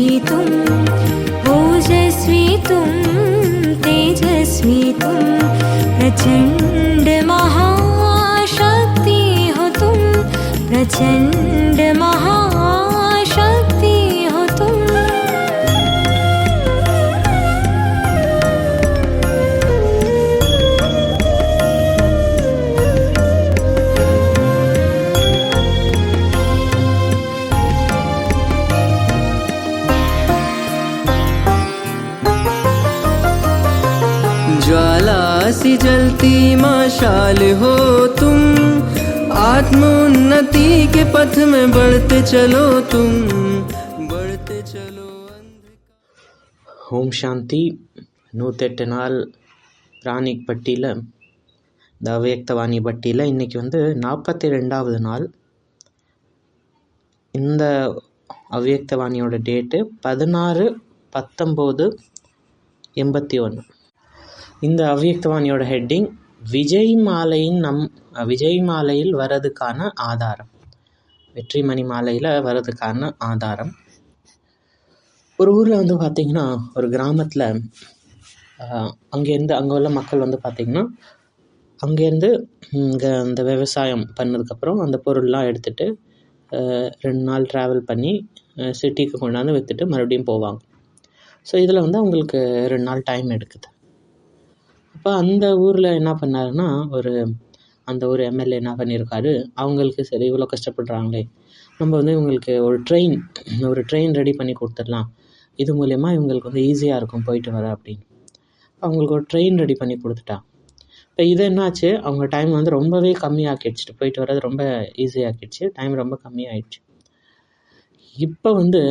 ीतुं पूजस्वीतुं तेजस्वीतुं प्रचण्डमहाशक्ति हतं प्रचण्ड महा मशाल हो तुम आत्मोन्नति के पथ में बढ़ते चलो तुम बढ़ते चलो ஓம் சாந்தி நூற்றெட்டு நாள் பிராணிக் பட்டியில் இந்த அவ்யக்தவாணி பட்டியில் இன்றைக்கி வந்து நாற்பத்தி ரெண்டாவது நாள் இந்த அவ்யக்தவாணியோட டேட்டு பதினாறு பத்தொம்போது எண்பத்தி ஒன்று இந்த அவ்யக்தவாணியோட ஹெட்டிங் விஜய் மாலையின் நம் விஜய் மாலையில் வர்றதுக்கான ஆதாரம். வெற்றிமணி மாலையில் வர்றதுக்கான ஆதாரம். ஒரு ஊரில் வந்து பார்த்திங்கன்னா ஒரு கிராமத்தில் அங்கேருந்து அங்கே உள்ள மக்கள் வந்து பார்த்திங்கன்னா அங்கேருந்து இங்கே அந்த விவசாயம் பண்ணதுக்கப்புறம் அந்த பொருள்லாம் எடுத்துகிட்டு ரெண்டு நாள் ட்ராவல் பண்ணி சிட்டிக்கு கொண்டாந்து விற்றுட்டு மறுபடியும் போவாங்க. ஸோ இதில் வந்து அவங்களுக்கு ரெண்டு நாள் டைம் எடுக்குது. அப்போ அந்த ஊரில் என்ன பண்ணாருன்னா ஒரு அந்த ஒரு எம்எல்ஏ என்ன பண்ணியிருக்காரு அவங்களுக்கு சரி இவ்வளோ கஷ்டப்படுறாங்களே நம்ம வந்து இவங்களுக்கு ஒரு ட்ரெயின் ஒரு ட்ரெயின் ரெடி பண்ணி கொடுத்துடலாம். இது மூலயமா இவங்களுக்கு வந்து ஈஸியாக இருக்கும் போயிட்டு வர அப்படின்னு. அவங்களுக்கு ஒரு ட்ரெயின் ரெடி பண்ணி கொடுத்துட்டா. இப்போ இது என்னாச்சு அவங்க டைம் வந்து ரொம்பவே கம்மியாக்கிடுச்சு போயிட்டு வர்றது ரொம்ப ஈஸியாக்கிடுச்சு டைம் ரொம்ப கம்மியாகிடுச்சு இப்போ வந்து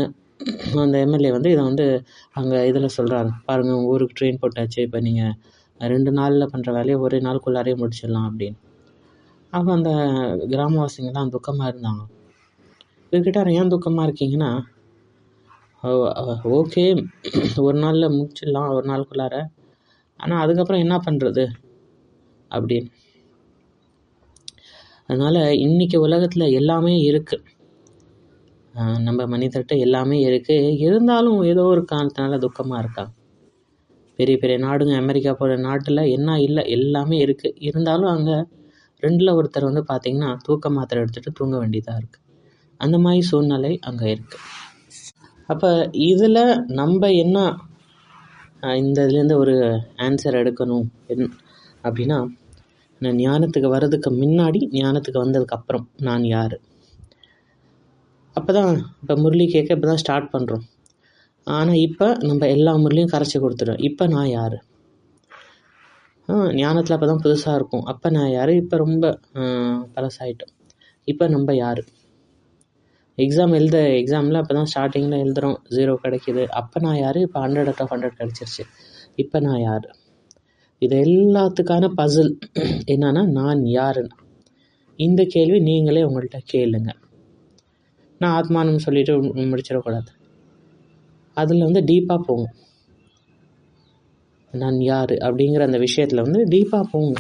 அந்த எம்எல்ஏ வந்து இதை வந்து அங்கே இதில் சொல்கிறாரு பாருங்கள் உங்கள் ஊருக்கு ட்ரெயின் போட்டாச்சு இப்போ நீங்கள் ரெண்டு நாளில் பண்ணுற வேலையை ஒரே நாளுக்குள்ளாரே முடிச்சிடலாம் அப்படின்னு. அப்போ அந்த கிராமவாசிங்கெல்லாம் துக்கமாக இருந்தாங்க. இவர்கிட்ட ஏன் துக்கமாக இருக்கீங்கன்னா ஓகே ஒரு நாளில் முடிச்சிடலாம் ஒரு நாளுக்குள்ளார. ஆனால் அதுக்கப்புறம் என்ன பண்ணுறது அப்படின்னு. அதனால் இன்றைக்கி உலகத்தில் எல்லாமே இருக்குது நம்ம மனிதர்கிட்ட எல்லாமே இருக்குது இருந்தாலும் ஏதோ ஒரு காரணத்தினால துக்கமாக இருக்காங்க. பெரிய பெரிய நாடுங்க அமெரிக்கா போன்ற நாட்டில் என்ன இல்லை எல்லாமே இருக்குது இருந்தாலும் அங்கே ரெண்டில் ஒருத்தர் வந்து பார்த்திங்கன்னா தூக்க மாத்திரை எடுத்துகிட்டு தூங்க வேண்டியதாக இருக்குது அந்த மாதிரி சூழ்நிலை அங்கே இருக்குது அப்போ இதில் நம்ம என்ன இந்த இதுலேருந்து ஒரு ஆன்சர் எடுக்கணும் என் அப்படின்னா நான் ஞானத்துக்கு வர்றதுக்கு முன்னாடி ஞானத்துக்கு வந்ததுக்கப்புறம் நான் யார்? அப்போ தான் இப்போ முரளி கேட்க இப்போ தான் ஸ்டார்ட் பண்ணுறோம் ஆனால் இப்போ நம்ம எல்லா முரளியும் கரைச்சி கொடுத்துட்டோம். இப்போ நான் யார்? ஞானத்தில் அப்போ தான் புதுசாக இருக்கும். அப்போ நான் யார்? இப்போ ரொம்ப பழசாயிட்டோம். இப்போ நம்ம யார்? எக்ஸாம் எழுத எக்ஸாமில் அப்போ தான் ஸ்டார்டிங்கில் எழுதுகிறோம் ஜீரோ கிடைக்கிது. அப்போ நான் யார்? இப்போ ஹண்ட்ரட் அவுட் ஆஃப் ஹண்ட்ரட் கிடச்சிருச்சு. இப்போ நான் யார்? இது எல்லாத்துக்கான பசில் என்னன்னா நான் யாருன்னு. இந்த கேள்வி நீங்களே உங்கள்கிட்ட கேளுங்க. நான் ஆத்மானம் சொல்லிவிட்டு முடிச்சிடக்கூடாது. அதில் வந்து டீப்பாக போகும். நான் யார்? அப்படிங்கிற அந்த விஷயத்தில் வந்து டீப்பாக போங்க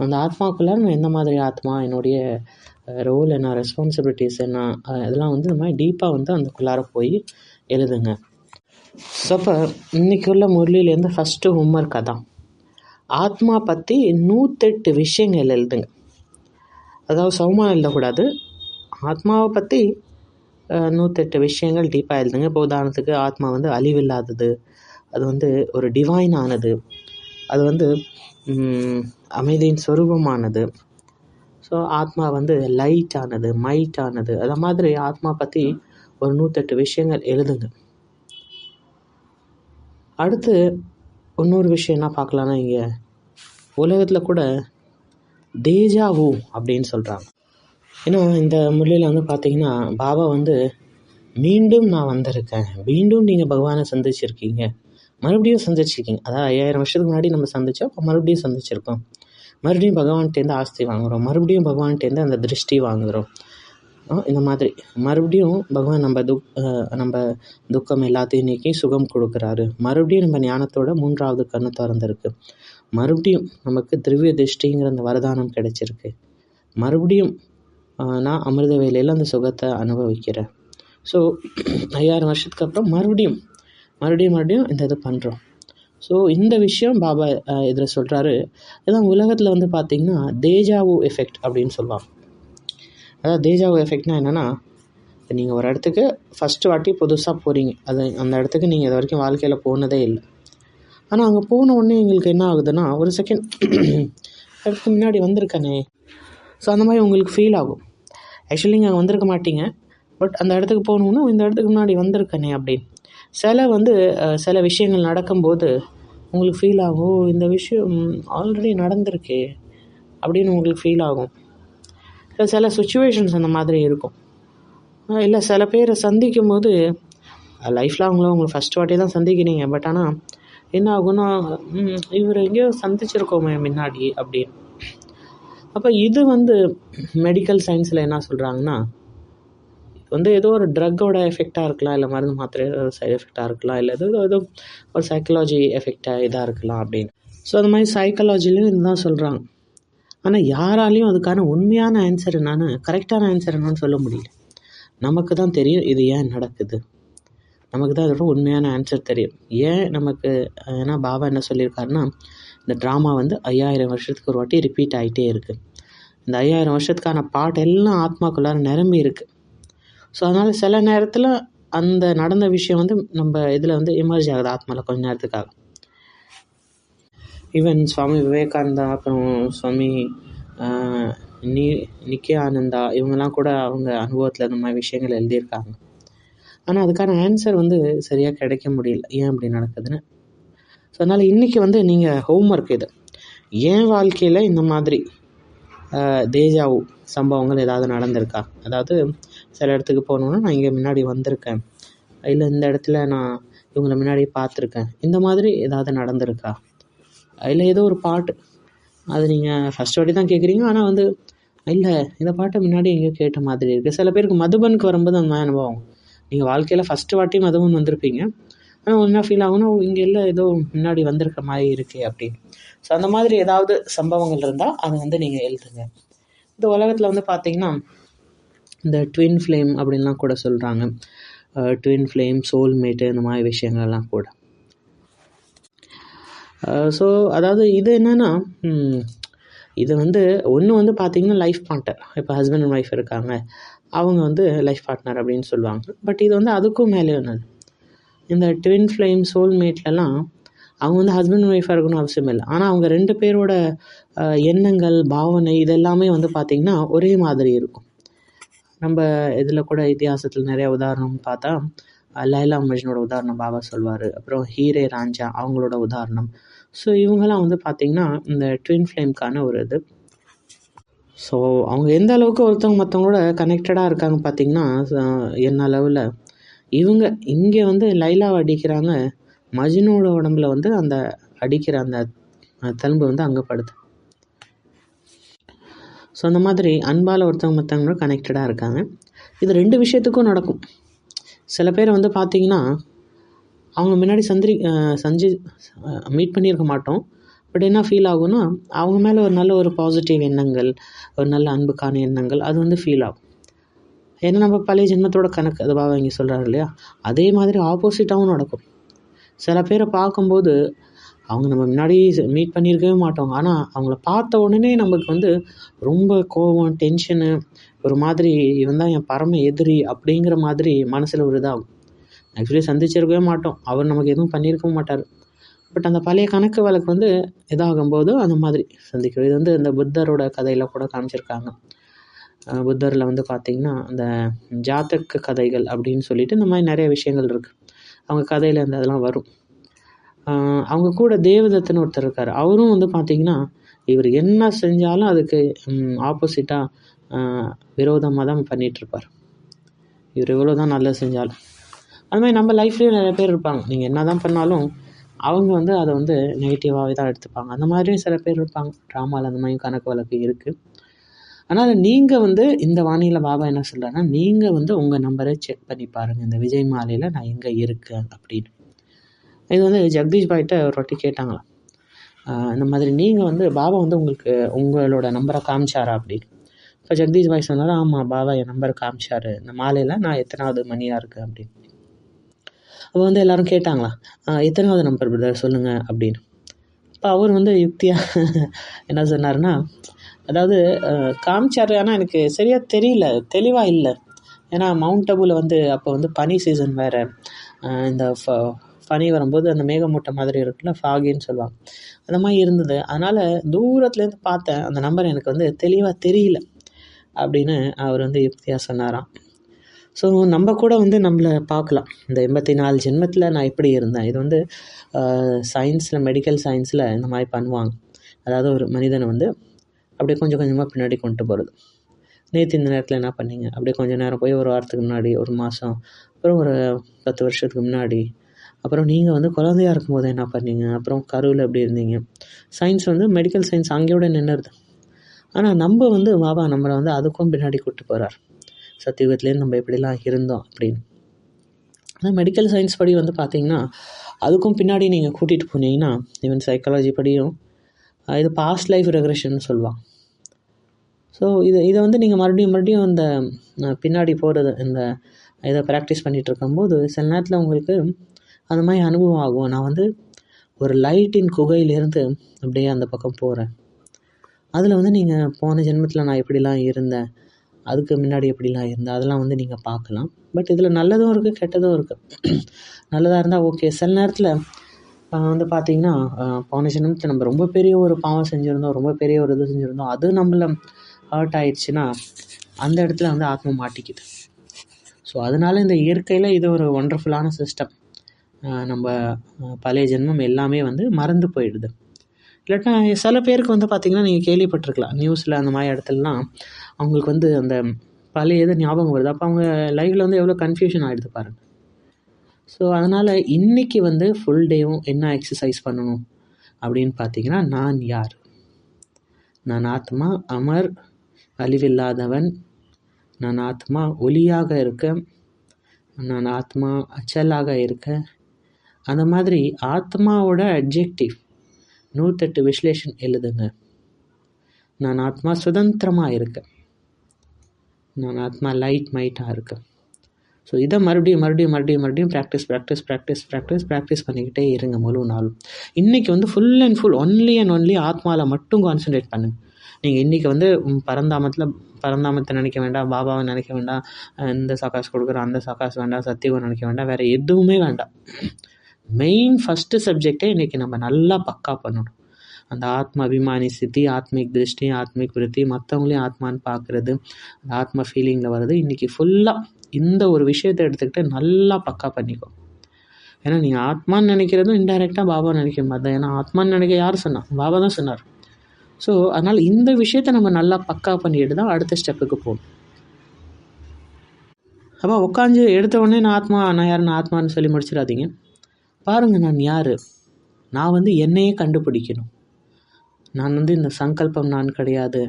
அந்த ஆத்மாக்குள்ளே நான் எந்த மாதிரி ஆத்மா என்னுடைய ரோல் என்ன ரெஸ்பான்சிபிலிட்டிஸ் என்ன அதெல்லாம் வந்து இந்த மாதிரி டீப்பாக வந்து அந்தக்குள்ளார போய் எழுதுங்க. ஸோ அப்போ இன்றைக்கி உள்ள முரளியிலேருந்து ஃபஸ்ட்டு ஹோம்ஒர்க் அதான். ஆத்மா பற்றி நூற்றெட்டு விஷயங்கள் எழுதுங்க. அதாவது சௌமா எழுதக்கூடாது. ஆத்மாவை பற்றி நூற்றெட்டு விஷயங்கள் டீப்பாக எழுதுங்க இப்போ உதாரணத்துக்கு ஆத்மா வந்து அழிவில்லாதது. அது வந்து ஒரு டிவைன் ஆனது. அது வந்து அமைதியின் சொரூபமானது. ஸோ ஆத்மா வந்து லைட் ஆனது மைட் ஆனது. அது மாதிரி ஆத்மா பற்றி ஒரு நூற்றெட்டு விஷயங்கள் எழுதுங்க. அடுத்து இன்னொரு விஷயம் என்ன பார்க்கலான்னா இங்கே? உலகத்தில் கூட தேஜாவு அப்படின்னு சொல்கிறாங்க ஏன்னா இந்த முறையில் வந்து பார்த்தீங்கன்னா பாபா வந்து மீண்டும் நான் வந்திருக்கேன். மீண்டும் நீங்கள் பகவானை சந்திச்சிருக்கீங்க. மறுபடியும் சந்திச்சிருக்கீங்க. அதாவது ஐயாயிரம் வருஷத்துக்கு முன்னாடி நம்ம சந்திச்சோம் அப்போ மறுபடியும் சந்திச்சிருக்கோம். மறுபடியும் பகவான்கிட்டேருந்து ஆஸ்தி வாங்குகிறோம் மறுபடியும் பகவான்கிட்டேருந்து அந்த திருஷ்டி வாங்குகிறோம் இந்த மாதிரி. மறுபடியும் பகவான் நம்ம துக் நம்ம துக்கம் எல்லாத்தையும் நீக்கி சுகம் கொடுக்குறாரு. மறுபடியும் நம்ம ஞானத்தோட மூன்றாவது கண்ணு திறந்திருக்கு. மறுபடியும் நமக்கு திவ்ய திருஷ்டிங்கிற அந்த வரதானம் கிடைச்சிருக்கு. மறுபடியும் நான் அமிர்த வேலையில் அந்த சுகத்தை அனுபவிக்கிறேன். ஸோ ஐயாயிரம் வருஷத்துக்கு அப்புறம் மறுபடியும் மறுபடியும் மறுபடியும் இந்த இது பண்ணுறோம் ஸோ இந்த விஷயம் பாபா இதில் சொல்கிறாரு இதான் உலகத்தில் வந்து பார்த்திங்கன்னா தேஜாவு எஃபெக்ட் அப்படின்னு சொல்லுவாங்க. அதாவது தேஜாவு எஃபெக்ட்னா என்னென்னா நீங்கள் ஒரு இடத்துக்கு ஃபஸ்ட்டு வாட்டி புதுசாக போகிறீங்க அது அந்த இடத்துக்கு நீங்கள் இது வரைக்கும் வாழ்க்கையில் போனதே இல்லை. ஆனால் அங்கே போன உடனே எங்களுக்கு என்ன ஆகுதுன்னா ஒரு செகண்ட் அதுக்கு முன்னாடி வந்திருக்கனே ஸோ அந்த மாதிரி உங்களுக்கு ஃபீல் ஆகும். ஆக்சுவலி நீங்கள் அங்கே வந்திருக்க மாட்டீங்க. பட் அந்த இடத்துக்கு போகணுன்னா இந்த இடத்துக்கு முன்னாடி வந்திருக்கனே அப்படின்னு. சில வந்து சில விஷயங்கள் நடக்கும்போது உங்களுக்கு ஃபீல் ஆகும் இந்த விஷயம் ஆல்ரெடி நடந்திருக்கே அப்படின்னு உங்களுக்கு ஃபீல் ஆகும். இல்லை சில சுச்சுவேஷன்ஸ் அந்த மாதிரி இருக்கும். இல்லை சில பேரை சந்திக்கும் போது லைஃப்பில் அவங்கள உங்களை ஃபஸ்ட் வாட்டி தான் சந்திக்கிறீங்க. பட் ஆனால் என்ன ஆகும்னா இவர் எங்கேயோ சந்திச்சிருக்கோமே முன்னாடி அப்படின்னு. அப்போ இது வந்து மெடிக்கல் சயின்ஸில் என்ன சொல்கிறாங்கன்னா வந்து ஏதோ ஒரு ட்ரக்கோட எஃபெக்டாக இருக்கலாம் இல்லை மருந்து மாத்திரை சைடு எஃபெக்டாக இருக்கலாம் இல்லை ஏதோ ஏதோ ஒரு சைக்கலாஜி எஃபெக்டாக இதாக இருக்கலாம் அப்படின்னு. ஸோ அது மாதிரி சைக்காலஜிலையும் இதுதான் சொல்கிறாங்க ஆனால் யாராலையும் அதுக்கான உண்மையான ஆன்சர் என்னன்னு கரெக்டான ஆன்சர் என்னன்னு சொல்ல முடியல. நமக்கு தான் தெரியும் இது ஏன் நடக்குது. நமக்கு தான் அதோட உண்மையான ஆன்சர் தெரியும். ஏன் நமக்கு ஏன்னா பாபா என்ன சொல்லியிருக்காருன்னா இந்த ட்ராமா வந்து ஐயாயிரம் வருஷத்துக்கு ஒரு வாட்டி ரிப்பீட் ஆகிட்டே இருக்குது இந்த ஐயாயிரம் வருஷத்துக்கான பாட்டு எல்லாம் ஆத்மாக்குள்ளார நிரம்பி இருக்குது ஸோ அதனால் சில நேரத்தில் அந்த நடந்த விஷயம் வந்து நம்ம இதில் வந்து எமர்ஜ் ஆகுது ஆத்மாவில் கொஞ்ச நேரத்துக்காக. ஈவன் சுவாமி விவேகானந்தா அப்புறம் சுவாமி ஆஹ், நி ஆனந்தா இவங்கெல்லாம் கூட அவங்க அனுபவத்தில் இந்த மாதிரி விஷயங்கள் எழுதியிருக்காங்க. ஆனால் அதுக்கான ஆன்சர் வந்து சரியாக கிடைக்க முடியல. ஏன் அப்படி நடக்குதுன்னு? ஸோ அதனால் இன்றைக்கி வந்து நீங்கள் ஹோம்ஒர்க் இது. என் வாழ்க்கையில் இந்த மாதிரி தேஜாவு சம்பவங்கள் ஏதாவது நடந்திருக்கா? அதாவது சில இடத்துக்கு போகணுன்னா நான் இங்கே முன்னாடி வந்திருக்கேன். இல்லை இந்த இடத்துல நான் இவங்களை முன்னாடி பார்த்துருக்கேன். இந்த மாதிரி ஏதாவது நடந்திருக்கா? இல்லை ஏதோ ஒரு பாட்டு. அது நீங்கள் ஃபஸ்ட் வாட்டி தான் கேட்குறீங்க ஆனால் வந்து இல்லை இந்த பாட்டை முன்னாடி எங்கேயோ கேட்ட மாதிரி இருக்குது சில பேருக்கு மதுபனுக்கு வரும்போது அந்த மாதிரி அனுபவம். நீங்கள் வாழ்க்கையில் ஃபஸ்ட்டு வாட்டி மதுபன் வந்திருப்பீங்க. ஆனால் ஒன்றா ஃபீல் ஆகும்னா இங்கே எல்லாம் ஏதோ முன்னாடி வந்திருக்க மாதிரி இருக்கே அப்படின்னு ஸோ அந்த மாதிரி ஏதாவது சம்பவங்கள் இருந்தால் அதை வந்து நீங்கள் எழுதுங்க. இந்த உலகத்தில் வந்து பார்த்தீங்கன்னா இந்த ட்வின் ஃப்ளேம் அப்படின்லாம் கூட சொல்கிறாங்க ட்வின் ஃப்ளேம் சோல்மேட்டு இந்த மாதிரி விஷயங்கள்லாம் கூட. ஸோ அதாவது இது என்னென்னா இது வந்து ஒன்று வந்து பார்த்தீங்கன்னா லைஃப் பார்ட்னர் இப்போ ஹஸ்பண்ட் அண்ட் ஒய்ஃப் இருக்காங்க. அவங்க வந்து லைஃப் பார்ட்னர் அப்படின்னு சொல்லுவாங்க. பட் இது வந்து அதுக்கும் மேலே ஒன்று இந்த ட்வின் ஃப்ளேம் சோல்மேட்லலாம் அவங்க வந்து ஹஸ்பண்ட் அண்ட் ஒய்ஃபாக இருக்கணும் அவசியம் இல்லை. ஆனால் அவங்க ரெண்டு பேரோட எண்ணங்கள் பாவனை இதெல்லாமே வந்து பார்த்திங்கன்னா ஒரே மாதிரி இருக்கும். நம்ம இதில் கூட இத்தியாசத்தில் நிறைய உதாரணம் பார்த்தா லைலா மஜ்னோட உதாரணம் பாபா சொல்வார். அப்புறம் ஹீரே ராஞ்சா அவங்களோட உதாரணம். ஸோ இவங்கெல்லாம் வந்து பார்த்திங்கன்னா இந்த ட்வின் ஃப்ளேம்க்கான ஒரு இது. ஸோ அவங்க எந்த அளவுக்கு ஒருத்தவங்க மற்றவங்களோட கனெக்டடாக இருக்காங்க பார்த்திங்கன்னா என்ன அளவில் இவங்க இங்கே வந்து லைலாவை அடிக்கிறாங்க. மஜ்னுவோட உடம்புல வந்து அந்த அடிக்கிற அந்த தழும்பு வந்து அங்கே படுது. ஸோ அந்த மாதிரி அன்பால் ஒருத்தவங்க மற்றவங்களும் கனெக்டடாக இருக்காங்க. இது ரெண்டு விஷயத்துக்கும் நடக்கும். சில பேர் வந்து பார்த்தீங்கன்னா அவங்க முன்னாடி சந்திரி சஞ்சி மீட் பண்ணியிருக்க மாட்டோம். பட் என்ன ஃபீல் ஆகும்னா அவங்க மேலே ஒரு நல்ல ஒரு பாசிட்டிவ் எண்ணங்கள் ஒரு நல்ல அன்புக்கான எண்ணங்கள் அது வந்து ஃபீல் ஆகும். ஏன்னா நம்ம பழைய ஜென்மத்தோட கணக்கு அது பாபா இங்கே சொல்கிறாரு இல்லையா? அதே மாதிரி ஆப்போசிட்டாகவும் நடக்கும். சில பேரை பார்க்கும்போது அவங்க நம்ம முன்னாடி மீட் பண்ணியிருக்கவே மாட்டோம். ஆனால் அவங்கள பார்த்த உடனே நமக்கு வந்து ரொம்ப கோபம் டென்ஷனு ஒரு மாதிரி இவன் தான் என் பரம எதிரி அப்படிங்கிற மாதிரி மனசில் ஒரு இதாகும். ஆக்சுவலி சந்திச்சிருக்கவே மாட்டோம். அவர் நமக்கு எதுவும் பண்ணியிருக்கவும் மாட்டார். பட் அந்த பழைய கணக்கு வழக்கு வந்து இதாகும்போது அந்த மாதிரி சந்திக்கிறது இது வந்து இந்த புத்தரோட கதையில் கூட காமிச்சிருக்காங்க. புத்தரில் வந்து பார்த்திங்கன்னா அந்த ஜாதக கதைகள் அப்படின்னு சொல்லிட்டு இந்த மாதிரி நிறைய விஷயங்கள் இருக்குது அவங்க கதையில் இருந்து அதெல்லாம் வரும். அவங்க கூட தேவதத்துன்னு ஒருத்தர் இருக்கார். அவரும் வந்து பார்த்திங்கன்னா இவர் என்ன செஞ்சாலும் அதுக்கு ஆப்போசிட்டாக விரோதமாக தான் பண்ணிகிட்ருப்பார் இவர் எவ்வளோ தான் நல்லது செஞ்சாலும். அது மாதிரி நம்ம லைஃப்லேயும் நிறைய பேர் இருப்பாங்க. நீங்கள் என்ன தான் பண்ணாலும் அவங்க வந்து அதை வந்து நெகட்டிவாகவே தான் எடுத்துப்பாங்க. அந்த மாதிரியும் சில பேர் இருப்பாங்க. ட்ராமாவில் அந்த மாதிரியும் கணக்கு வழக்கு இருக்குது அதனால் நீங்கள் வந்து இந்த வானிலை பாபா என்ன சொல்கிறாருன்னா நீங்கள் வந்து உங்கள் நம்பரை செக் பண்ணி பாருங்கள் இந்த விஜய் மாலையில் நான் எங்கே இருக்கேன் அப்படின்னு. இது வந்து ஜெகதீஷ் பாய்கிட்ட ஒரு வாட்டி கேட்டாங்களாம். இந்த மாதிரி நீங்கள் வந்து பாபா வந்து உங்களுக்கு உங்களோட நம்பரை காமிச்சாரா அப்படின்னு. இப்போ ஜெகதீஷ் பாய் சொன்னார் ஆமாம் பாபா என் நம்பரை காமிச்சாரு. இந்த மாலையில் நான் எத்தனாவது மணியாக இருக்குது அப்படின்னு. அப்போ வந்து எல்லாரும் கேட்டாங்களா எத்தனாவது நம்பர் பிரதர் சொல்லுங்கள் அப்படின்னு. அப்போ அவர் வந்து யுக்தியாக என்ன சொன்னார்னா அதாவது காமிச்சார் ஆனால் எனக்கு சரியாக தெரியல தெளிவாக இல்லை. ஏன்னா மவுண்ட் அபுவில் வந்து அப்போ வந்து பனி சீசன் வேறு. இந்த ஃப பனி வரும்போது அந்த மேகமூட்டை மாதிரி இருக்குல்ல ஃபாகின்னு சொல்லுவாங்க. அந்த மாதிரி இருந்தது. அதனால் தூரத்துலேருந்து பார்த்தேன். அந்த நம்பர் எனக்கு வந்து தெளிவாக தெரியல அப்படின்னு அவர் வந்து யுக்தியாக சொன்னாராம். ஸோ நம்ம கூட வந்து நம்மளை பார்க்கலாம். இந்த எண்பத்தி நாலு ஜென்மத்தில் நான் எப்படி இருந்தேன். இது வந்து சயின்ஸில் மெடிக்கல் சயின்ஸில் இந்த மாதிரி பண்ணுவாங்க. அதாவது ஒரு மனிதனை வந்து அப்படியே கொஞ்சம் கொஞ்சமாக பின்னாடி கொண்டு போகிறது நேற்று இந்த நேரத்தில் என்ன பண்ணீங்க? அப்படியே கொஞ்சம் நேரம் போய் ஒரு வாரத்துக்கு முன்னாடி ஒரு மாதம் அப்புறம் ஒரு பத்து வருஷத்துக்கு முன்னாடி அப்புறம் நீங்கள் வந்து குழந்தையா இருக்கும்போது என்ன பண்ணீங்க? அப்புறம் கருவில் எப்படி இருந்தீங்க? சயின்ஸ் வந்து மெடிக்கல் சயின்ஸ் அங்கேயோட நின்றுது ஆனால் நம்ம வந்து பாபா நம்மளை வந்து அதுக்கும் பின்னாடி கூப்பிட்டு போகிறார் சத்தியுகத்துலேருந்து நம்ம எப்படிலாம் இருந்தோம் அப்படின்னு. ஆனால் மெடிக்கல் சயின்ஸ் படி வந்து பார்த்தீங்கன்னா அதுக்கும் பின்னாடி நீங்கள் கூட்டிகிட்டு போனீங்கன்னா ஈவன் சைக்காலஜி படியும் இது பாஸ்ட் லைஃப் ரெக்ரெஷன் சொல்லுவாங்க. ஸோ இது இதை வந்து நீங்கள் மறுபடியும் மறுபடியும் இந்த பின்னாடி போகிறது இந்த இதை ப்ராக்டிஸ் பண்ணிகிட்டு இருக்கும்போது சில நேரத்தில் உங்களுக்கு அந்த மாதிரி அனுபவம் ஆகும். நான் வந்து ஒரு லைட்டின் குகையிலேருந்து அப்படியே அந்த பக்கம் போகிறேன் அதில் வந்து நீங்கள் போன ஜென்மத்தில் நான் எப்படிலாம் இருந்தேன் அதுக்கு முன்னாடி எப்படிலாம் இருந்தேன் அதெல்லாம் வந்து நீங்கள் பார்க்கலாம். பட் இதில் நல்லதும் இருக்குது கெட்டதும் இருக்குது நல்லதாக இருந்தால் ஓகே சில நேரத்தில் வந்து பார்த்தீங்கன்னா போன ஜென்மத்தில் நம்ம ரொம்ப பெரிய ஒரு பாவம் செஞ்சுருந்தோம் ரொம்ப பெரிய ஒரு இது செஞ்சுருந்தோம் அது நம்மளை ஹர்ட் ஆயிடுச்சுன்னா அந்த இடத்துல வந்து ஆத்மா மாட்டிக்குது. ஸோ அதனால இந்த இயற்கையில் இது ஒரு ஒண்டர்ஃபுல்லான சிஸ்டம் நம்ம பழைய ஜென்மம் எல்லாமே வந்து மறந்து போயிடுது. இல்லாட்டா சில பேருக்கு வந்து பார்த்திங்கன்னா நீங்கள் கேள்விப்பட்டிருக்கலாம் நியூஸில் அந்த மாதிரி இடத்துலலாம் அவங்களுக்கு வந்து அந்த பழைய இது ஞாபகம் வருது. அப்போ அவங்க லைஃப்பில் வந்து எவ்வளோ கன்ஃபியூஷன் ஆகிடுது பாருங்கள் ஸோ அதனால் இன்றைக்கி வந்து ஃபுல் டேவும் என்ன எக்ஸசைஸ் பண்ணணும் அப்படின்னு பார்த்தீங்கன்னா நான் யார்? நான் ஆத்மா அமர் அழிவில்லாதவன். நான் ஆத்மா ஒளியாக இருக்கேன் நான் ஆத்மா அச்சலாக இருக்கேன் அந்த மாதிரி ஆத்மாவோட அப்ஜெக்டிவ் நூற்றெட்டு விஸ்லேஷன் எழுதுங்க. நான் ஆத்மா சுதந்திரமாக இருக்கேன் நான் ஆத்மா லைட் மைட்டாக இருக்கேன் ஸோ இதை மறுபடியும் மறுபடியும் மறுபடியும் மறுபடியும் practice practice practice practice practice பண்ணிக்கிட்டே இருங்க முழு நாளும். இன்றைக்கி வந்து full and full only and only ஆத்மாவில் மட்டும் கான்சன்ட்ரேட் பண்ணுங்கள் நீங்கள் இன்றைக்கி வந்து பரந்தாமத்தில் பரந்தாமத்தை நினைக்க வேண்டாம் பாபாவை நினைக்க வேண்டாம் இந்த சகாஸ் கொடுக்குறோம் அந்த சகாஸ் வேண்டாம் சத்தியகம் நினைக்க வேண்டாம் வேறு எதுவுமே வேண்டாம். மெயின் ஃபஸ்ட்டு சப்ஜெக்டே இன்றைக்கி நம்ம நல்லா பக்கா பண்ணணும். அந்த ஆத்ம அபிமானி சித்தி ஆத்மிக் திருஷ்டி ஆத்மிக் விருத்தி மற்றவங்களையும் ஆத்மான்னு பார்க்குறது அந்த ஆத்ம ஃபீலிங்கில் வர்றது இன்றைக்கி ஃபுல்லாக இந்த ஒரு விஷயத்தை எடுத்துக்கிட்டு நல்லா பக்கா பண்ணிக்கோ. ஏன்னா நீங்கள் ஆத்மான்னு நினைக்கிறதும் இன்டெரக்டாக பாபா நினைக்க மாதிரி ஏன்னா ஆத்மான்னு நினைக்க யார் சொன்னா? பாபா தான் சொன்னார். ஸோ அதனால் இந்த விஷயத்தை நம்ம நல்லா பக்கா பண்ணிட்டு தான் அடுத்த ஸ்டெப்புக்கு போகணும். அப்போ உட்காந்து எடுத்த உடனே நான் ஆத்மா நான் யார் நான் ஆத்மான்னு சொல்லி முடிச்சிடாதீங்க. பாருங்கள் நான் யார்? நான் வந்து என்னையே கண்டுபிடிக்கணும். நான் வந்து இந்த சங்கல்பம் நான் கிடையாது.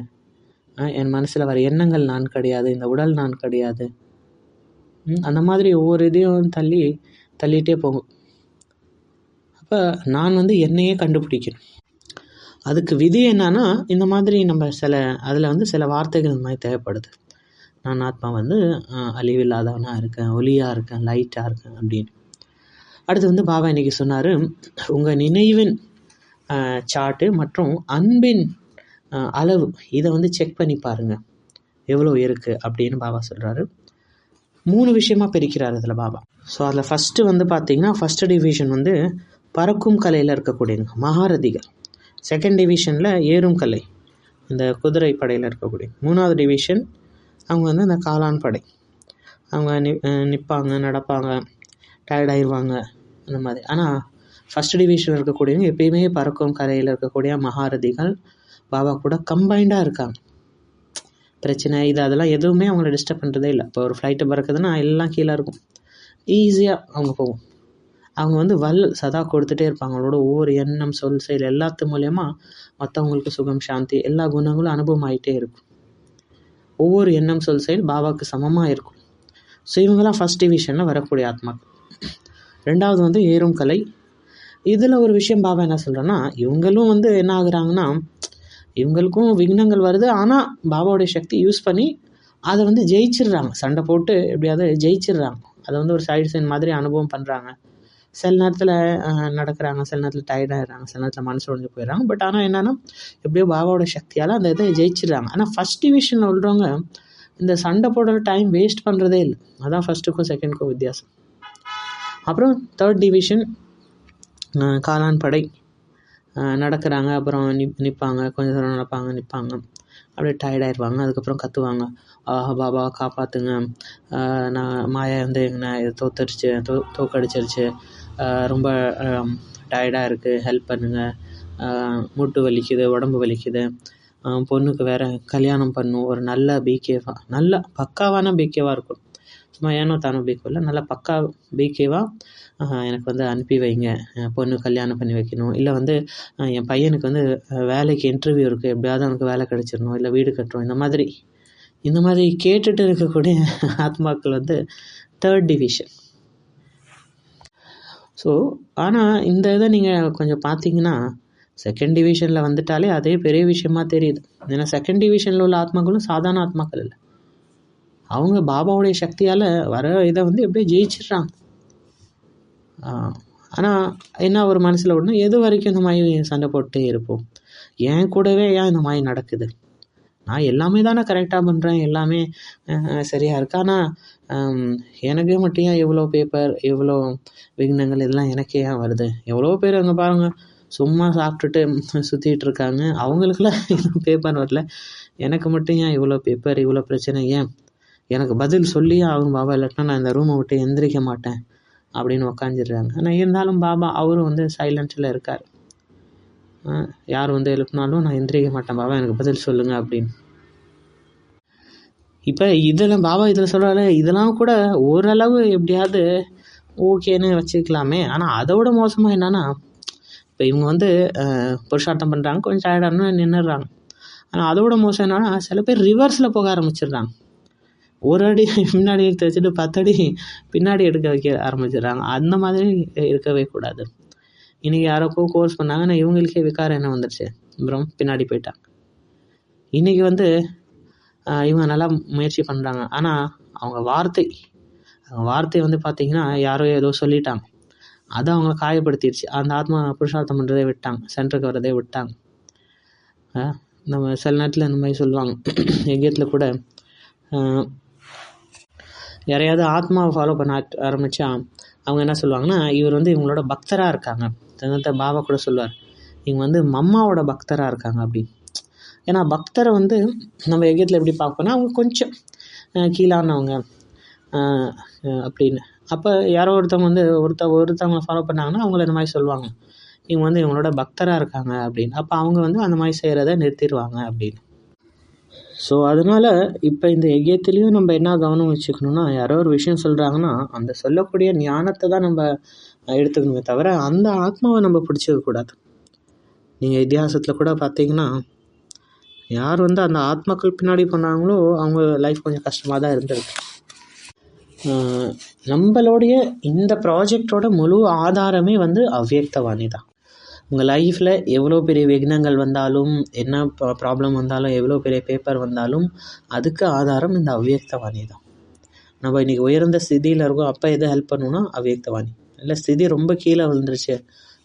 என் மனசில் வர எண்ணங்கள் நான் கிடையாது. இந்த உடல் நான் கிடையாது. அந்த மாதிரி ஒவ்வொரு இதையும் தள்ளி தள்ளிகிட்டே போகும். அப்போ நான் வந்து என்னையே கண்டுபிடிக்கணும். அதுக்கு விதி என்னன்னா இந்த மாதிரி நம்ம சில அதில் வந்து சில வார்த்தைகள் இந்த மாதிரி தேவைப்படுது. நான் ஆத்மா வந்து அழிவில்லாதவனாக இருக்கேன் ஒலியாக இருக்கேன் லைட்டாக இருக்கேன் அப்படின்னு. அடுத்து வந்து பாபா இன்னைக்கு சொன்னார் உங்கள் நினைவின் சார்ட்டு மற்றும் அன்பின் அளவு. இதை வந்து செக் பண்ணி பாருங்கள் எவ்வளோ இருக்குது அப்படின்னு பாபா சொல்கிறாரு மூணு விஷயமாக பிரிக்கிறார் இதில் பாபா. ஸோ அதில் ஃபஸ்ட்டு வந்து பார்த்தீங்கன்னா ஃபஸ்ட்டு டிவிஷன் வந்து பறக்கும் கலையில் இருக்கக்கூடியவங்க மகாரதிகள். செகண்ட் டிவிஷனில் ஏறும் கலை இந்த குதிரை படையில் இருக்கக்கூடிய. மூணாவது டிவிஷன் அவங்க வந்து அந்த காளான் படை. அவங்க நி நிற்பாங்க நடப்பாங்க டயர்டாயிடுவாங்க அந்த மாதிரி. ஆனால் ஃபஸ்ட் டிவிஷன் இருக்கக்கூடியவங்க எப்பயுமே பறக்கும் கரையில் இருக்கக்கூடிய மகாரதிகள் பாபா கூட கம்பைண்டாக இருக்காங்க. பிரச்சனை இது அதெல்லாம் எதுவுமே அவங்கள டிஸ்டர்ப் பண்ணுறதே இல்லை. இப்போ ஒரு ஃப்ளைட்டு பறக்குதுன்னா எல்லாம் கீழே இருக்கும். ஈஸியாக அவங்க போகும். அவங்க வந்து வல் சதா கொடுத்துட்டே இருப்பாங்க. அவங்களோட ஒவ்வொரு எண்ணம் சொல் செயல் எல்லாத்து மூலயமா மற்றவங்களுக்கு சுகம் சாந்தி எல்லா குணங்களும் அனுபவம் ஆகிட்டே இருக்கும். ஒவ்வொரு எண்ணம் சொல் செயல் பாபாவுக்கு சமமாக இருக்கும். ஸோ இவங்கெல்லாம் ஃபஸ்ட் டிவிஷனில் வரக்கூடிய ஆத்மாக்கள். ரெண்டாவது வந்து ஏறும் கலை. இதில் ஒரு விஷயம் பாபா என்ன சொல்கிறேன்னா இவங்களும் வந்து என்ன ஆகுறாங்கன்னா இவங்களுக்கும் விக்னங்கள் வருது. ஆனால் பாபாவுடைய சக்தி யூஸ் பண்ணி அதை வந்து ஜெயிச்சிடுறாங்க. சண்டை போட்டு எப்படியாவது ஜெயிச்சிடுறாங்க. அதை வந்து ஒரு சைடு சைன் மாதிரி அனுபவம் பண்ணுறாங்க சில நேரத்தில் நடக்கிறாங்க. சில நேரத்தில் டயர்டாகிடுறாங்க சில நேரத்தில் மனசு உடஞ்சு போயிடுறாங்க. பட் ஆனால் என்னென்னா எப்படியோ பாபாவோட சக்தியால் அந்த இதை ஜெயிச்சிடுறாங்க. ஆனால் ஃபஸ்ட் டிவிஷனில் உள்ளவங்க இந்த சண்டை போடுற டைம் வேஸ்ட் பண்ணுறதே இல்லை. அதான் ஃபஸ்ட்டுக்கும் செகண்டுக்கும் வித்தியாசம். அப்புறம் தேர்ட் டிவிஷன் காளான் படை. நடக்கிறாங்க அப்புறம் நிப் நிற்பாங்க கொஞ்சம் தூரம் நடப்பாங்க நிற்பாங்க அப்படியே டயர்டாயிருவாங்க அதுக்கப்புறம் கத்துவாங்க. ஆஹா பாபா காப்பாற்றுங்க நான் மாயா வந்து என்ன இது தோத்துருச்சு தோ தோக்கடிச்சிருச்சு. ரொம்ப டயர்டாக இருக்குது ஹெல்ப் பண்ணுங்கள் மூட்டு வலிக்குது உடம்பு வலிக்குது. பொண்ணுக்கு வேறு கல்யாணம் பண்ணும் ஒரு நல்ல பிகேவாக நல்ல பக்காவான பிகேவாக இருக்கும். சும்மா ஏனோ தானோ பிகேவில் இல்லை நல்ல பக்கா பிகேவாக எனக்கு வந்து அனுப்பி வைங்க. பொண்ணு கல்யாணம் பண்ணி வைக்கணும். இல்லை வந்து என் பையனுக்கு வந்து வேலைக்கு இன்டர்வியூ இருக்குது எப்படியாவது அவனுக்கு வேலை கிடச்சிடணும். இல்லை வீடு கட்டணும். இந்த மாதிரி இந்த மாதிரி கேட்டுட்டு இருக்கக்கூடிய ஆத்மாக்கள் வந்து தேர்ட் டிவிஷன் ஸோ ஆனால் இந்த இதை நீங்கள் கொஞ்சம் பார்த்தீங்கன்னா செகண்ட் டிவிஷனில் வந்துட்டாலே அதே பெரிய விஷயமா தெரியுது. ஏன்னா செகண்ட் டிவிஷனில் உள்ள ஆத்மாக்களும் சாதாரண ஆத்மாக்கள் இல்லை. அவங்க பாபாவுடைய சக்தியால் வர இதை வந்து எப்படியோ ஜெயிச்சிடுறாங்க. ஆனால் என்ன ஒரு மனசில் ஒன்று எது வரைக்கும் இந்த மாதிரி சண்டை போட்டே இருப்போம்? என் கூடவே ஏன் இந்த மாதிரி நடக்குது? நான் எல்லாமே தானே கரெக்டாக பண்ணுறேன் எல்லாமே சரியாக இருக்கு. ஆனால் எனக்கு மட்டும் ஏன் எவ்வளோ பேப்பர் எவ்வளோ விக்னங்கள் இதெல்லாம் எனக்கே ஏன் வருது? எவ்வளோ பேர் அங்கே பாருங்கள் சும்மா சாப்பிட்டுட்டு சுற்றிட்டு இருக்காங்க. அவங்களுக்குலாம் பேப்பர் வரல. எனக்கு மட்டும் ஏன் இவ்வளோ பேப்பர் இவ்வளோ பிரச்சனை? ஏன்? எனக்கு பதில் சொல்லியே ஆகும் பாபா. இல்லாட்டினா நான் இந்த ரூமை விட்டு எந்திரிக்க மாட்டேன். அப்படின்னு உக்காந்துடுறாங்க. ஆனால் இருந்தாலும் பாபா அவரும் வந்து சைலன்ஸில் இருக்கார். யார் வந்து எழுப்பினாலும் நான் எந்திரிக்க மாட்டேன் பாபா எனக்கு பதில் சொல்லுங்கள் அப்படின்னு. இப்போ இதில் பாபா இதில் சொல்கிறாரு இதெல்லாம் கூட ஓரளவு எப்படியாவது ஓகேன்னு வச்சுக்கலாமே. ஆனால் அதோட மோசமாக என்னென்னா இப்போ இவங்க வந்து புருஷார்த்தம் பண்ணுறாங்க கொஞ்சம் டயர்டானு நின்றுடுறாங்க ஆனால் அதோட மோசம் என்னென்னா சில பேர் ரிவர்ஸில் போக ஆரம்பிச்சிடுறாங்க. ஒரு அடி முன்னாடி எடுத்து வச்சுட்டு பத்தடி பின்னாடி எடுக்க வைக்க ஆரம்பிச்சிடுறாங்க. அந்த மாதிரி இருக்கவே கூடாது. இன்றைக்கி யாரோக்கோ கோர்ஸ் பண்ணாங்கன்னா இவங்களுக்கே விகாரம் என்ன வந்துடுச்சு அப்புறம் பின்னாடி போயிட்டாங்க. இன்றைக்கி வந்து இவங்க நல்லா முயற்சி பண்ணுறாங்க ஆனால் அவங்க வார்த்தை அவங்க வார்த்தை வந்து பார்த்திங்கன்னா யாரோ ஏதோ சொல்லிட்டாங்க. அதை அவங்கள காயப்படுத்திடுச்சு அந்த ஆத்மா புருஷார்த்தம் பண்ணுறதே விட்டாங்க. சென்டருக்கு வர்றதே விட்டாங்க. நம்ம சில நேரத்தில் இந்த மாதிரி சொல்லுவாங்க. எங்கேயத்தில் கூட யாரையாவது ஆத்மாவை ஃபாலோ பண்ண ஆரம்பித்தா அவங்க என்ன சொல்லுவாங்கன்னா இவர் வந்து இவங்களோட பக்தராக இருக்காங்க. தன்னத்தை பாபா கூட சொல்லுவார் இவங்க வந்து மம்மாவோட பக்தராக இருக்காங்க அப்படின்னு ஏன்னா பக்தரை வந்து நம்ம எகத்தில் எப்படி பார்ப்போம்னா அவங்க கொஞ்சம் கீழானவங்க. அப்படின்னு. அப்போ யாரோ ஒருத்தவங்க வந்து ஒருத்த ஒருத்தவங்க ஃபாலோ பண்ணாங்கன்னா அவங்கள இந்த மாதிரி சொல்லுவாங்க. இவங்க வந்து இவங்களோட பக்தராக இருக்காங்க அப்படின்னு. அப்போ அவங்க வந்து அந்த மாதிரி செய்கிறத நிறுத்திடுவாங்க அப்படின்னு. ஸோ அதனால் இப்போ இந்த எக்கியத்துலேயும் நம்ம என்ன கவனம் வச்சுக்கணுன்னா யாரோ ஒரு விஷயம் சொல்கிறாங்கன்னா அந்த சொல்லக்கூடிய ஞானத்தை தான் நம்ம எடுத்துக்கணுமே தவிர அந்த ஆத்மாவை நம்ம பிடிச்சிக்கக்கூடாது நீங்கள் இத்தியாசத்தில் கூட பார்த்தீங்கன்னா யார் வந்து அந்த ஆத்மாக்கள் பின்னாடி பண்ணாங்களோ அவங்க லைஃப் கொஞ்சம் கஷ்டமாக தான் இருந்திருக்கு. நம்மளுடைய இந்த ப்ராஜெக்டோட முழு ஆதாரமே வந்து அவ்வியக்தவாணி தான். உங்கள் லைஃப்பில் எவ்வளோ பெரிய விக்னங்கள் வந்தாலும் என்ன ப்ரா ப்ராப்ளம் வந்தாலும் எவ்வளோ பெரிய பேப்பர் வந்தாலும் அதுக்கு ஆதாரம் இந்த அவ்வியக்தவாணி தான். நம்ம இன்றைக்கி உயர்ந்த ஸ்திதியில் இருக்கோம் அப்போ எது ஹெல்ப் பண்ணுன்னா அவ்வியக்தவாணி. இல்லை ஸ்திதி ரொம்ப கீழே விழுந்துருச்சு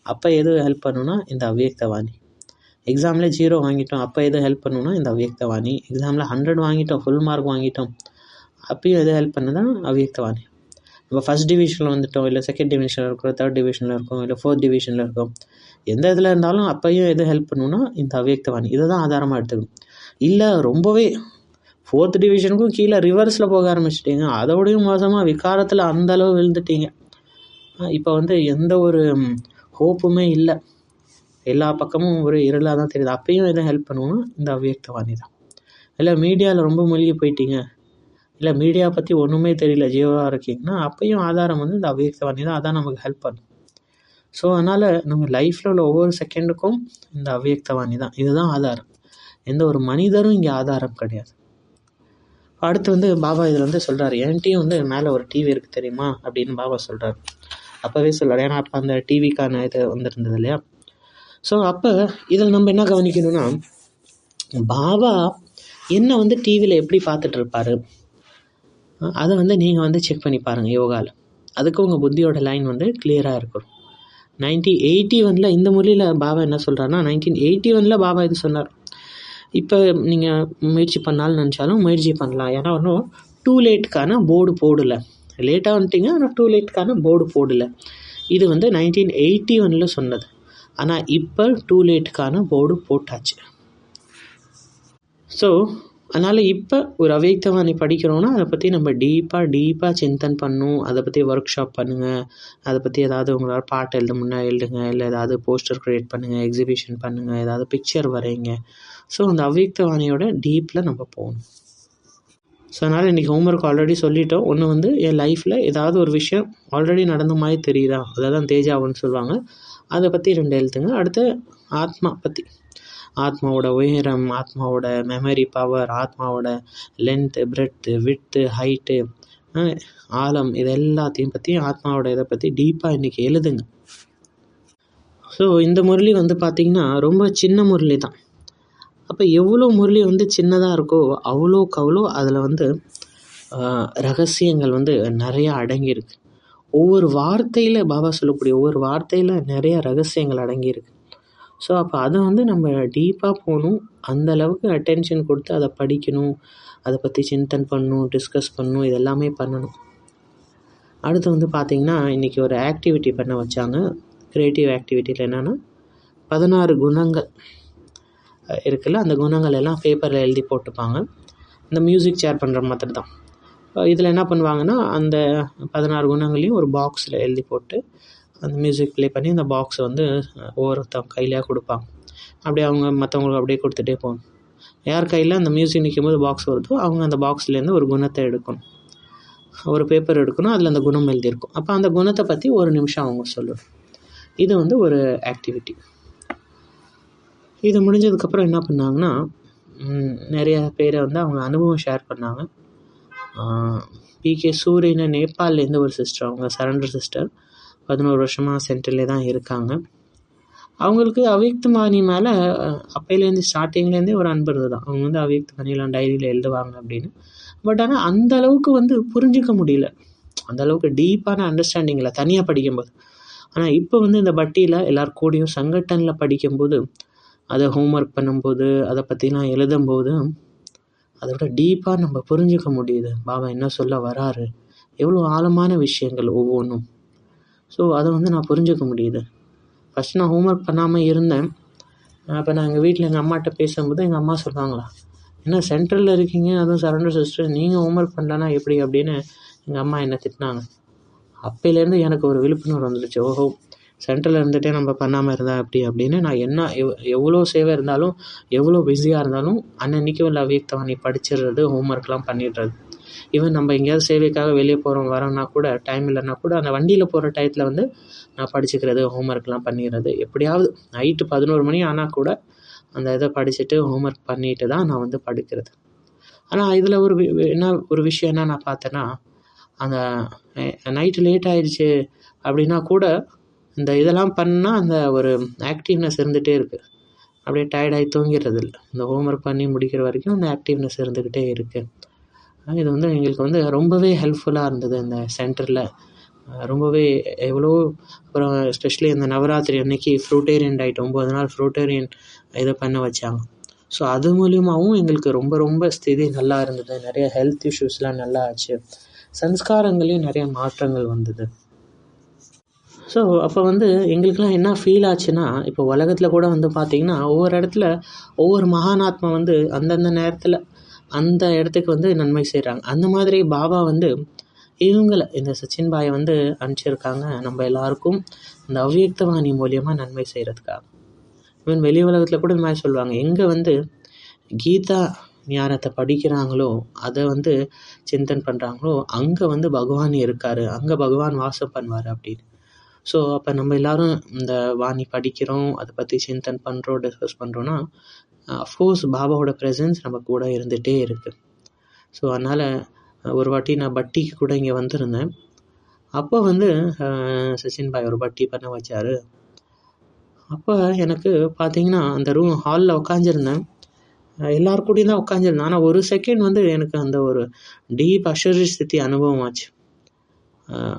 அப்போ எது ஹெல்ப் பண்ணுன்னா இந்த அவ்வியக்தவாணி. எக்ஸாமில் ஜீரோ வாங்கிட்டோம் அப்போ எது ஹெல்ப் பண்ணுன்னா இந்த அவ்வியக்தவாணி. எக்ஸாமில் ஹண்ட்ரட் வாங்கிட்டோம் ஃபுல் மார்க் வாங்கிட்டோம் அப்பயும் எது ஹெல்ப் பண்ணுதான் அவ்வியக்தவாணி. நம்ம ஃபஸ்ட் டிவிஷனில் வந்துட்டோம் இல்லை செகண்ட் டிவிஷனில் இருக்கோம் தேர்ட் டிவிஷனில் இருக்கோம் இல்லை ஃபோர்த் டிவிஷனில் இருக்கோம். எந்த இதில் இருந்தாலும் அப்பையும் எது ஹெல்ப் பண்ணுன்னா இந்த அவ்வியக்தவாணி. இதை தான் ஆதாரமாக எடுத்துக்கணும். இல்லை ரொம்பவே ஃபோர்த் டிவிஷனுக்கும் கீழே ரிவர்ஸில் போக ஆரம்பிச்சிட்டிங்க. அதோடையும் மோசமாக விகாரத்தில் அந்த அளவு விழுந்துட்டீங்க. இப்போ வந்து எந்த ஒரு ஹோப்புமே இல்லை. எல்லா பக்கமும் ஒரு இருளாக தான் தெரியுது. அப்பயும் எதை ஹெல்ப் பண்ணுவோம்னா இந்த அவ்வியக்தவாணி தான். இல்லை மீடியாவில் ரொம்ப மூழ்கி போயிட்டீங்க. இல்லை மீடியா பற்றி ஒன்றுமே தெரியல. ஜீவாக இருக்கீங்கன்னா அப்பயும் ஆதாரம் வந்து இந்த அவ்வியக்தவாணி தான். அதான் நமக்கு ஹெல்ப் பண்ணும். ஸோ அதனால் நம்ம லைஃப்பில் உள்ள ஒவ்வொரு செகண்டுக்கும் இந்த அவ்வியக்தவாணி தான். இதுதான் ஆதாரம். எந்த ஒரு மனிதரும் இங்கே ஆதாரம் கிடையாது. அடுத்து வந்து பாபா இதில் வந்து சொல்கிறாரு என்கிட்டயும் வந்து மேலே ஒரு டிவி இருக்குது தெரியுமா? அப்படின்னு பாபா சொல்கிறார் அப்போவே சொல்கிறார் ஏன்னா அப்போ அந்த டிவிக்கான இது வந்திருந்தது இல்லையா? ஸோ அப்போ இதில் நம்ம என்ன கவனிக்கணும்னா பாபா என்ன வந்து டிவியில் எப்படி பார்த்துட்ருப்பாரு அதை வந்து நீங்கள் வந்து செக் பண்ணி பாருங்கள் யோகாவில் அதுக்கு உங்கள் புத்தியோட லைன் வந்து கிளியராக இருக்கணும். நைன்டீன் எயிட்டி ஒனில் இந்த மொழியில் பாபா என்ன சொல்கிறாருன்னா நைன்டீன் எயிட்டி ஒனில் பாபா இது சொன்னார். இப்போ நீங்கள் முயற்சி பண்ணாலும் நினச்சாலும் முயற்சி பண்ணலாம். ஏன்னா ஒன்றும் டூ லேட்டுக்கான போர்டு போடலை. லேட்டாக வந்துட்டீங்க ஆனால் டூ லேட்டுக்கான போர்டு போடலை. இது வந்து நைன்டீன் எயிட்டி ஒனில் சொன்னது. ஆனால் இப்போ டூ லேட்டுக்கான போர்டு போட்டாச்சு. ஸோ அதனால் இப்போ ஒரு அவ்யக்தவாணி படிக்கிறோன்னா அதை பற்றி நம்ம டீப்பாக டீப்பாக சிந்தன் பண்ணணும் அதை பற்றி ஒர்க் ஷாப் பண்ணுங்கள் அதை பற்றி ஏதாவது உங்களால் பாட்டு எழுத முன்னா எழுதுங்க. இல்லை ஏதாவது போஸ்டர் க்ரியேட் பண்ணுங்கள் எக்ஸிபிஷன் பண்ணுங்கள் ஏதாவது பிக்சர் வரைங்க. ஸோ அந்த அவ்யக்தவாணியோட டீப்பில் நம்ம போகணும். ஸோ அதனால் இன்றைக்கி ஹோம்ஒர்க் ஆல்ரெடி சொல்லிட்டோம். ஒன்று வந்து என் லைஃப்பில் ஏதாவது ஒரு விஷயம் ஆல்ரெடி நடந்த மாதிரி தெரியுதா? அதை தான் தேஜாவுன்னு சொல்லுவாங்க. அதை பற்றி ரெண்டு எழுத்துங்க. அடுத்து ஆத்மா பற்றி ஆத்மாவோட உயரம் ஆத்மாவோட மெமரி பவர் ஆத்மாவோட லென்த்து பிரெட்த்து விட்த்து ஹைட்டு ஆழம் இது எல்லாத்தையும் பற்றி ஆத்மாவோட இதை பற்றி டீப்பாக இன்றைக்கி எழுதுங்க. ஸோ இந்த முரளி வந்து பார்த்திங்கன்னா ரொம்ப சின்ன முரளி தான். அப்போ எவ்வளோ முரளி வந்து சின்னதாக இருக்கோ அவ்வளோக்கு அவ்வளோ அதில் வந்து ரகசியங்கள் வந்து நிறையா அடங்கியிருக்கு. ஒவ்வொரு வார்த்தையில் பாபா சொல்லக்கூடிய ஒவ்வொரு வார்த்தையில் நிறைய ரகசியங்கள் அடங்கியிருக்கு. ஸோ அப்போ அதை வந்து நம்ம டீப்பாக போகணும். அந்த அளவுக்கு அட்டென்ஷன் கொடுத்து அதை படிக்கணும். அதை பற்றி சிந்தன் பண்ணணும் டிஸ்கஸ் பண்ணணும் இது எல்லாமே பண்ணணும். அடுத்து வந்து பார்த்திங்கன்னா இன்றைக்கி ஒரு ஆக்டிவிட்டி பண்ண வச்சாங்க. க்ரியேட்டிவ் ஆக்டிவிட்டியில் என்னென்னா பதினாறு குணங்கள் இருக்குல்ல அந்த குணங்கள் எல்லாம் பேப்பரில் எழுதி போட்டுப்பாங்க. இந்த மியூசிக் ஷேர் பண்ணுற மாதிரி தான் இதில் என்ன பண்ணுவாங்கன்னா அந்த பதினாறு குணங்களையும் ஒரு பாக்ஸில் எழுதி போட்டு அந்த மியூசிக் ப்ளே பண்ணி அந்த பாக்ஸை வந்து ஒவ்வொருத்தவங்க கையிலையாக கொடுப்பாங்க. அப்படியே அவங்க மற்றவங்களுக்கு அப்படியே கொடுத்துட்டே போகணும். யார் கையில் அந்த மியூசிக் நிற்கும் போது பாக்ஸ் வருதோ அவங்க அந்த பாக்ஸ்லேருந்து ஒரு குணத்தை எடுக்கணும். ஒரு பேப்பர் எடுக்கணும் அதில் அந்த குணம் எழுதியிருக்கும் அப்போ அந்த குணத்தை பற்றி ஒரு நிமிஷம் அவங்க சொல்லணும். இது வந்து ஒரு ஆக்டிவிட்டி இது முடிஞ்சதுக்கப்புறம் என்ன பண்ணாங்கன்னா நிறைய பேரை வந்து அவங்க அனுபவம் ஷேர் பண்ணாங்க. பிகே சூரியனை நேபாள்லேருந்து ஒரு சிஸ்டர் அவங்க சரண்டர் சிஸ்டர் பதினோரு வருஷமாக சென்டர்லேயே தான் இருக்காங்க. அவங்களுக்கு அவ்யக்தமானி மேலே அப்பையிலேருந்து ஸ்டார்டிங்லேருந்தே ஒரு அன்பு இருந்தது. அவங்க வந்து அவ்யக்தமானிலாம் டைரியில் எழுதுவாங்க அப்படின்னு. பட் ஆனால் அந்த அளவுக்கு வந்து புரிஞ்சுக்க முடியல. அந்த அளவுக்கு டீப்பான அண்டர்ஸ்டாண்டிங்கில் தனியாக படிக்கும்போது. ஆனால் இப்போ வந்து இந்த பட்டியில் எல்லார் கூடயும் சங்கட்டனில் படிக்கும்போது அதை ஹோம்ஒர்க் பண்ணும்போது அதை பற்றிலாம் எழுதும்போது அதோட டீப்பாக நம்ம புரிஞ்சுக்க முடியுது. பாபா என்ன சொல்ல வராரு? எவ்வளோ ஆழமான விஷயங்கள் ஒவ்வொன்றும். ஸோ அதை வந்து நான் புரிஞ்சுக்க முடியுது. ஃபஸ்ட் நான் ஹோம்ஒர்க் பண்ணாமல் இருந்தேன். அப்போ நான் எங்கள் வீட்டில் எங்கள் அம்மாட்ட பேசும்போது எங்கள் அம்மா சொல்கிறாங்களா என்ன சென்ட்ரலில் இருக்கீங்க? அதுவும் சரண்டர் சிஸ்டர் நீங்கள் ஹோம்ஒர்க் பண்ணலன்னா எப்படி? அப்படின்னு எங்கள் அம்மா என்னை திட்டினாங்க. அப்போலேருந்து எனக்கு ஒரு விழிப்புணர்வு வந்துடுச்சு ஓஹோ சென்ட்ரலில் இருந்துகிட்டே நம்ம பண்ணாமல் இருந்தா அப்படி அப்படின்னு நான் என்ன எவ் எவ்வளோ சேவை இருந்தாலும் எவ்வளோ பிஸியாக இருந்தாலும் அன்னன்னைக்கு உள்ள வீக் தவணை படிச்சிடுறது ஹோம்ஒர்க்லாம் பண்ணிடுறது. ஈவன் நம்ம எங்கேயாவது சேவைக்காக வெளியே போகிறோம் வரோன்னா கூட டைம் இல்லைன்னா கூட அந்த வண்டியில் போகிற டயத்தில் வந்து நான் படிச்சுக்கிறது ஹோம்ஒர்க்லாம் பண்ணிடுறது எப்படியாவது நைட்டு பதினோரு மணி ஆனால் கூட அந்த இதை படிச்சுட்டு ஹோம்ஒர்க் பண்ணிட்டு தான் நான் வந்து படுக்கிறது. ஆனால் இதில் ஒரு வி- என்ன ஒரு விஷயம் என்ன நான் பார்த்தேன்னா அந்த நைட்டு லேட் ஆயிடுச்சு அப்படின்னா கூட இந்த இதெல்லாம் பண்ணால் அந்த ஒரு ஆக்டிவ்னஸ் இருந்துகிட்டே இருக்குது அப்படியே டயர்டாகி தூங்கிடுறது இல்லை இந்த ஹோம்ஒர்க் பண்ணி முடிக்கிற வரைக்கும் அந்த ஆக்டிவ்னஸ் இருந்துக்கிட்டே இருக்குது இது வந்து எங்களுக்கு வந்து ரொம்பவே ஹெல்ப்ஃபுல்லாக இருந்தது இந்த சென்டரில் ரொம்பவே எவ்வளோ அப்புறம் எஸ்பெஷலி இந்த நவராத்திரி அன்னைக்கு ஃப்ரூட்டேரியன் டயட் ஒம்பது நாள் ஃப்ரூட்டேரியன் இதை பண்ண வச்சாங்க. ஸோ அது மூலியமாகவும் எங்களுக்கு ரொம்ப ரொம்ப ஸ்திதி நல்லா இருந்தது. நிறைய ஹெல்த் இஷ்யூஸ்லாம் நல்லா ஆச்சு. சன்ஸ்காரங்களையும் நிறைய மாற்றங்கள் வந்தது. ஸோ அப்போ வந்து எங்களுக்கெல்லாம் என்ன ஃபீல் ஆச்சுன்னா இப்போ உலகத்தில் கூட வந்து பார்த்திங்கன்னா ஒவ்வொரு இடத்துல ஒவ்வொரு மகானாத்மா வந்து அந்தந்த நேரத்தில் அந்த இடத்துக்கு வந்து நன்மை செய்கிறாங்க அந்த மாதிரி பாபா வந்து இவங்களை இந்த சச்சின் பாயை வந்து அனுப்பிச்சிருக்காங்க. நம்ம எல்லாருக்கும் இந்த அவ்வியக்தவாணி மூலியமாக நன்மை செய்கிறதுக்காக ஈவன் வெளி உலகத்தில் கூட இந்த மாதிரி சொல்லுவாங்க. எங்கே வந்து கீதா ஞானத்தை படிக்கிறாங்களோ அதை வந்து சிந்தன் பண்ணுறாங்களோ அங்கே வந்து பகவான் இருக்கார். அங்கே பகவான் வாசம் பண்ணுவார் அப்படின்னு. ஸோ அப்போ நம்ம எல்லோரும் இந்த வாணி படிக்கிறோம் அதை பற்றி சிந்தன் பண்ணுறோம் டிஸ்கஸ் பண்ணுறோன்னா அஃப்கோர்ஸ் பாபாவோட ப்ரெசன்ஸ் நம்ம கூட இருந்துகிட்டே இருக்குது ஸோ அதனால் ஒரு வாட்டி நான் பட்டிக்கு கூட இங்கே வந்திருந்தேன். அப்போ வந்து சச்சின் பாய் ஒரு பட்டி பண்ண வச்சார். அப்போ எனக்கு பார்த்தீங்கன்னா அந்த ரூம் ஹாலில் உட்காந்துருந்தேன் எல்லார் கூடயும் தான் உட்காந்துருந்தேன் ஆனால் ஒரு செகண்ட் வந்து எனக்கு அந்த ஒரு டீப் அஷரி ஸ்திதி அனுபவம் ஆச்சு.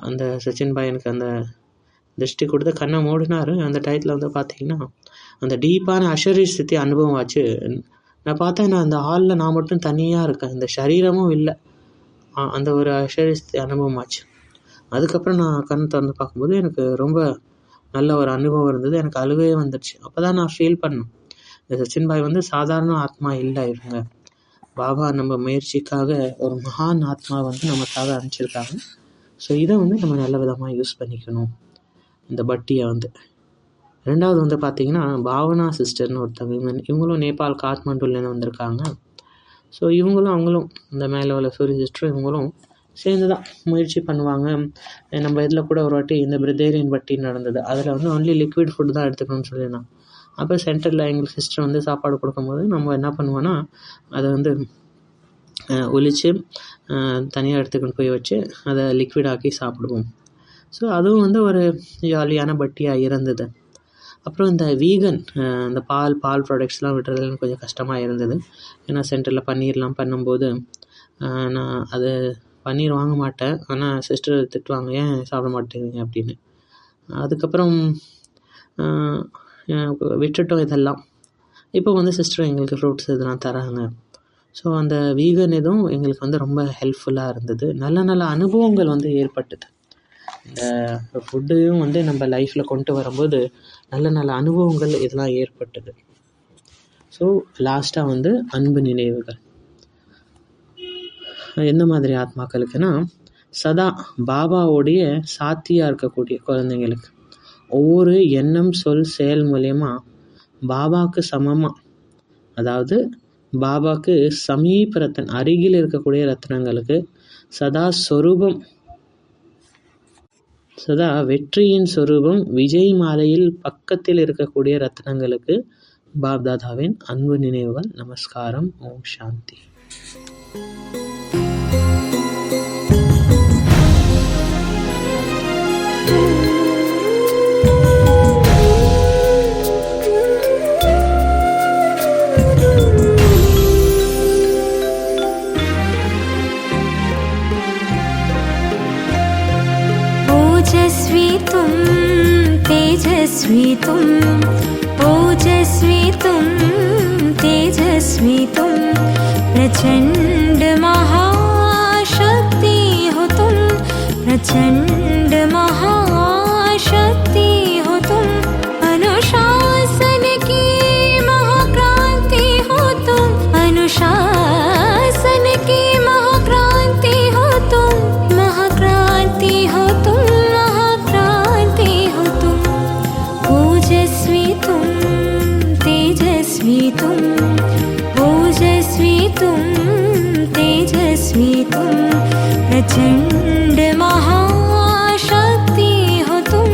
அந்த சச்சின் பாய் எனக்கு அந்த திருஷ்டி கொடுத்து கண்ணை மூடினார். அந்த டயத்தில் வந்து பார்த்தீங்கன்னா அந்த டீப்பான அஷரி ஸ்தித்தி அனுபவம் ஆச்சு நான் பார்த்தேன் நான் அந்த ஹாலில் நான் மட்டும் தனியாக இருக்கேன். இந்த சரீரமும் இல்லை. அந்த ஒரு அஷரி ஸ்திதி அனுபவம் ஆச்சு அதுக்கப்புறம் நான் கண் திறந்து பார்க்கும்போது எனக்கு ரொம்ப நல்ல ஒரு அனுபவம் இருந்தது. எனக்கு அழுவே வந்துடுச்சு அப்போ தான் நான் ஃபீல் பண்ணேன். இந்த சச்சின் பாய் வந்து சாதாரண ஆத்மா இல்லை இவங்க. பாபா நம்ம முயற்சிக்காக ஒரு மகான் ஆத்மா வந்து நமக்காக அனுப்பிச்சிருக்காங்க. ஸோ இதை வந்து நம்ம நல்ல விதமாக யூஸ் பண்ணிக்கணும். இந்த பட்டியை வந்து. ரெண்டாவது வந்து பார்த்தீங்கன்னா பாவனா சிஸ்டர்னு ஒருத்தவங்க இவங்க இவங்களும் நேபாள் காத்மண்டுலேருந்து வந்திருக்காங்க. ஸோ இவங்களும் அவங்களும் இந்த மேலே உள்ள சூரிய சிஸ்டரும் இவங்களும் சேர்ந்து தான் முயற்சி பண்ணுவாங்க. நம்ம இதில் கூட ஒரு வாட்டி இந்த பிரதேரியன் பட்டி நடந்தது. அதில் வந்து ஒன்லி லிக்விட் ஃபுட் தான் எடுத்துக்கணும்னு சொல்லியிருந்தாங்க. அப்போ சென்டரில் எங்களுக்கு சிஸ்டர் வந்து சாப்பாடு கொடுக்கும்போது நம்ம என்ன பண்ணுவோன்னா அதை வந்து ஒழித்து தனியாக எடுத்துக்கிட்டு போய் வச்சு அதை லிக்விட் ஆக்கி சாப்பிடுவோம். ஸோ அதுவும் வந்து ஒரு ஜாலியான பட்டியாக இருந்தது. அப்புறம் இந்த வீகன் இந்த பால் பால் ப்ராடக்ட்ஸ்லாம் விடுறதுலாம் கொஞ்சம் கஷ்டமாக இருந்தது. ஏன்னா சென்டரில் பன்னீர்லாம் பண்ணும்போது நான் அது பன்னீர் வாங்க மாட்டேன். ஆனால் சிஸ்டர் திட்டுவாங்க ஏன் சாப்பிட மாட்டேங்கிறீங்க? அப்படின்னு. அதுக்கப்புறம் விட்டுட்டோம் இதெல்லாம். இப்போ வந்து சிஸ்டர் எங்களுக்கு ஃப்ரூட்ஸ் இதெல்லாம் தராங்க. ஸோ அந்த வீகன் இதுவும் எங்களுக்கு வந்து ரொம்ப ஹெல்ப்ஃபுல்லாக இருந்தது. நல்ல நல்ல அனுபவங்கள் வந்து ஏற்பட்டது. ஃபுட்டையும் வந்து நம்ம லைஃப்பில் கொண்டு வரும்போது நல்ல நல்ல அனுபவங்கள் இதெல்லாம் ஏற்பட்டது. ஸோ லாஸ்ட்டாக வந்து அன்பு நினைவுகள். எந்த மாதிரி ஆத்மாக்களுக்குன்னா சதா பாபாவோடைய சாத்தியாக இருக்கக்கூடிய குழந்தைங்களுக்கு. ஒவ்வொரு எண்ணம் சொல் செயல் மூலயமா பாபாவுக்கு சமமாக அதாவது பாபாவுக்கு சமீப ரத்தன் அருகில் இருக்கக்கூடிய ரத்னங்களுக்கு சதா சொரூபம் சதா வெற்றியின் சொரூபம் விஜய் மாலையில் பக்கத்தில் இருக்கக்கூடிய ரத்னங்களுக்கு பாப்தாதாவின் அன்பு நினைவுகள். நமஸ்காரம். ஓம் சாந்தி. तेजस्वी तुम ओजस्वी तुम तेजस्वी तुम प्रचंड महाशक्ति हो तुम प्रचंड प्रचंड महाशक्ति हो तुम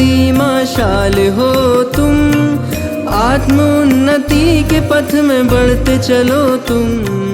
माशाल मशाल हो तुम। आत्मोन्नति के पथ में बढ़ते चलो तुम।